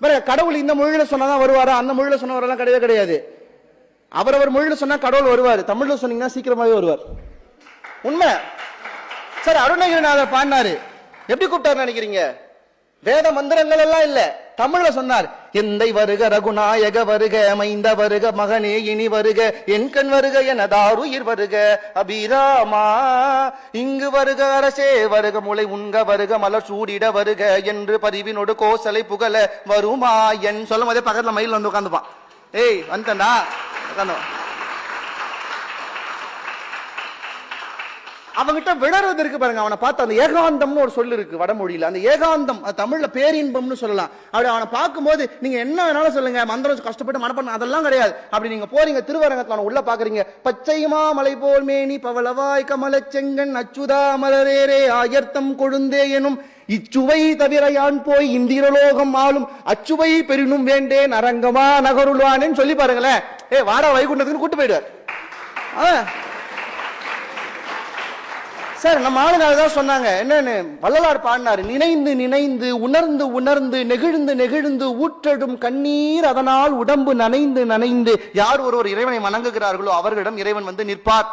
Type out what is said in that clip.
பாருங்க, கடவுள் இந்த மொழியில சொன்னாதான் வருவாரா? அந்த மொழியில சொன்னவரெல்லாம் கிடையவே கிடையாது. அவரவர் மொழியில சொன்னா கடவுள் வருவார். தமிழ்ல சொன்னீங்கன்னா சீக்கிரமாவே வருவார். உண்மை? சார் அருணகிரிநாதர் பாடினாரு. எப்படி கூப்பிட்டாரு நினைக்கிறீங்க? வேத மந்திரங்கள் எல்லாம் இல்ல. தமிழ்ல சொன்னார் எந்தை வருக ரகுநாயக வருக மைந்த வருக மகனே இனி வருக என் கண் வருக எனதாருயிர் வருக அபிராமா. இங்கு வருக அரசே வருக முளை உண்க வருக மலர் சூடிட வருக என்று பரிவினோடு கோசலை புகழ வருமா என் சொல்லும் போதே பக்கத்துல மயில் வந்து உட்காந்துப்பான் ஏய் வந்தனா உட்காந்துவான் அவங்கிட்ட விளறது இருக்கு பாருங்க. அவனை பார்த்து அந்த ஏகாந்தம்னு ஒரு சொல்லு இருக்கு வடமொழியில. அந்த ஏகாந்தம் தமிழ்ல பேரின்பம்னு சொல்லலாம். அப்படி அவனை பார்க்கும்போது நீங்க என்ன வேணாலும் சொல்லுங்க மந்திரம் கஷ்டப்பட்டு மனப்பண்ண அதெல்லாம் கிடையாது. அப்படி நீங்க போறீங்க திருவரங்கத்துல அவனை உள்ள பாக்குறீங்க. பச்சைமா மலை போல் மேனி பவளவாய் கமல செங்கன் அச்சுதா மலரேரே ஆயர்த்தம் கொழுந்தே எனும் இச்சுவை தவிர யான் போய் இந்திரலோகம் ஆளும் அச்சுவை பெரினும் வேண்டேன் அரங்கமா நகருள்வானேன்னு சொல்லி பாருங்களேன். ஏ வாடா வைகுண்டத்துக்கு கூட்டு போயிடுவார். ஆ. சார் நம்ம ஆளுங்க தான் சொன்னாங்க என்னன்னு? வள்ளலார் பாடினார் நினைந்து நினைந்து உணர்ந்து உணர்ந்து நெகிழ்ந்து நெகிழ்ந்து ஊற்றடும் கண்ணீர் அதனால் உடம்பு நனைந்து நனைந்து. யார் ஒருவர் இறைவனை வணங்குகிறார்களோ அவர்களிடம் இறைவன் வந்து நிற்பார்.